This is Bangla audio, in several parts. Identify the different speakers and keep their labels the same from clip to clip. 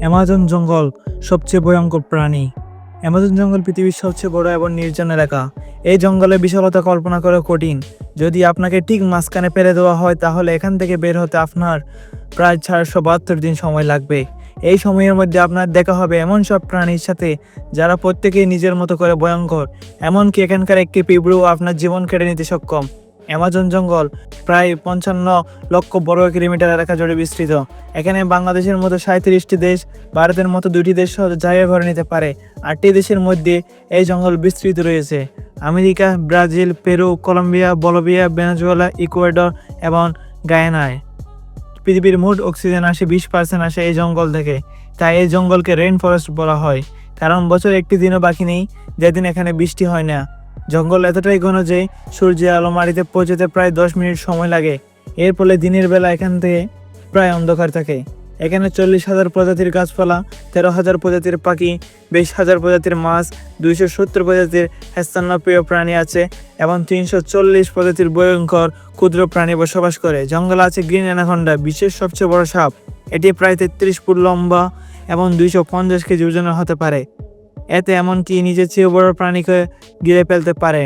Speaker 1: অ্যামাজন জঙ্গল সবচেয়ে ভয়ঙ্কর প্রাণী। অ্যামাজন জঙ্গল পৃথিবীর সবচেয়ে বড় এবং নির্জন এলাকা। এই জঙ্গলের বিশালতা কল্পনা করা কঠিন। যদি আপনাকে ঠিক মাঝখানে ফেলে দেওয়া হয়, তাহলে এখান থেকে বের হতে আপনার প্রায় চারশো বাহাত্তর দিন সময় লাগবে। এই সময়ের মধ্যে আপনার দেখা হবে এমন সব প্রাণীর সাথে যারা প্রত্যেকেই নিজের মতো করে ভয়ঙ্কর। এমনকি এখানকার একটি পিঁপড়েও আপনার জীবন কেড়ে নিতে সক্ষম। অ্যামাজন জঙ্গল, প্রায় পঞ্চান্ন লক্ষ বর্গ কিলোমিটার এলাকা জুড়ে বিস্তৃত। এখানে বাংলাদেশের মতো সাঁত্রিশটি দেশ, ভারতের মতো দুটি দেশ জায়গা করে নিতে পারে। আটটি দেশের মধ্যে এই জঙ্গল বিস্তৃত রয়েছে। America, Brazil, Peru, Colombia, Bolivia, Venezuela, Ecuador এবং গায়ানায়। পৃথিবীর মোট অক্সিজেন আসে বিশ পার্সেন্ট আসে এই জঙ্গল থেকে। তাই এই জঙ্গলকে রেইন ফরেস্ট বলা হয়। কারণ বছর একটি দিনও বাকি নেই, যেদিন এখানে বৃষ্টি হয় না। জঙ্গল এতটাই ঘন যে সূর্যের আলো মাটিতে পৌঁছতে প্রায় দশ মিনিট সময় লাগে। এর ফলে দিনের বেলা এখান থেকে প্রায় অন্ধকার থাকে। এখানে চল্লিশ হাজার প্রজাতির গাছপালা, তেরো হাজার প্রজাতির পাখি, বিশ হাজার প্রজাতির মাছ, দুইশো সত্তর প্রজাতির স্থানীয় প্রাণী আছে এবং তিনশো চল্লিশ প্রজাতির ভয়ঙ্কর ক্ষুদ্র প্রাণী বসবাস করে। জঙ্গলে আছে গ্রিন অ্যানাকন্ডা, বিশ্বের সবচেয়ে বড় সাপ। এটি প্রায় তেত্রিশ ফুট লম্বা এবং দুইশো পঞ্চাশ কেজি ওজনের হতে পারে। এতে এমনকি নিজের চেয়ে বড় প্রাণীকে গিলে ফেলতে পারে।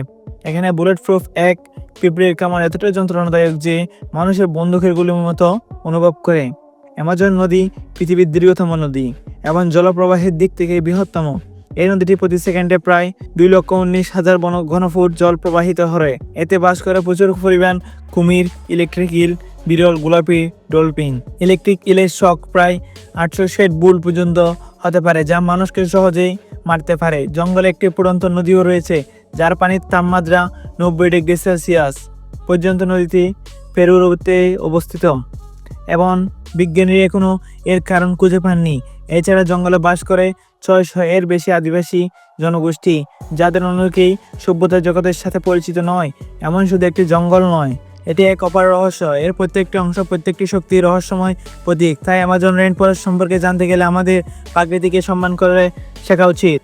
Speaker 1: এখানে বুলেট প্রুফ এক পিঁপড়ের কামড় এতটাই যন্ত্রণাদায়ক যে মানুষের বন্দুকের গুলির মতো অনুভব করে। অ্যামাজন নদী পৃথিবীর দীর্ঘতম নদী এবং জলপ্রবাহের দিক থেকে বৃহত্তম। এই নদীটি প্রতি সেকেন্ডে প্রায় দুই লক্ষ উনিশ হাজার বন ঘনফুট জল প্রবাহিত হয়। এতে বাস করে প্রচুর পরিমাণ কুমির ইলেকট্রিক ইল বিরল গোলাপি ডলফিন। ইলেকট্রিক ইলের শখ প্রায় আটশো ষাট বুল পর্যন্ত হতে পারে, যা মানুষকে সহজেই মারতে পারে। জঙ্গলে একটি পুরন্ত নদীও রয়েছে, যার পানির তাপমাত্রা নব্বই ডিগ্রি সেলসিয়াস পর্যন্ত নদীটি পেরুতে অবস্থিত। এবং বিজ্ঞানীরা এখনও এর কারণ খুঁজে পাননি। এছাড়া জঙ্গলে বাস করে ছয়শো এর বেশি আদিবাসী জনগোষ্ঠী, যাদের অনেকেই সভ্যতা জগতের সাথে পরিচিত নয়, এমন শুধু একটি জঙ্গল নয়, এটি এক অপার রহস্য। এর প্রত্যেকটি অংশ প্রত্যেকটি শক্তি রহস্যময় প্রতীক। তাই অ্যামাজন ফরেস্ট সম্পর্কে জানতে গেলে আমাদের প্রাকৃতিকে সম্মান করে শেখা উচিত।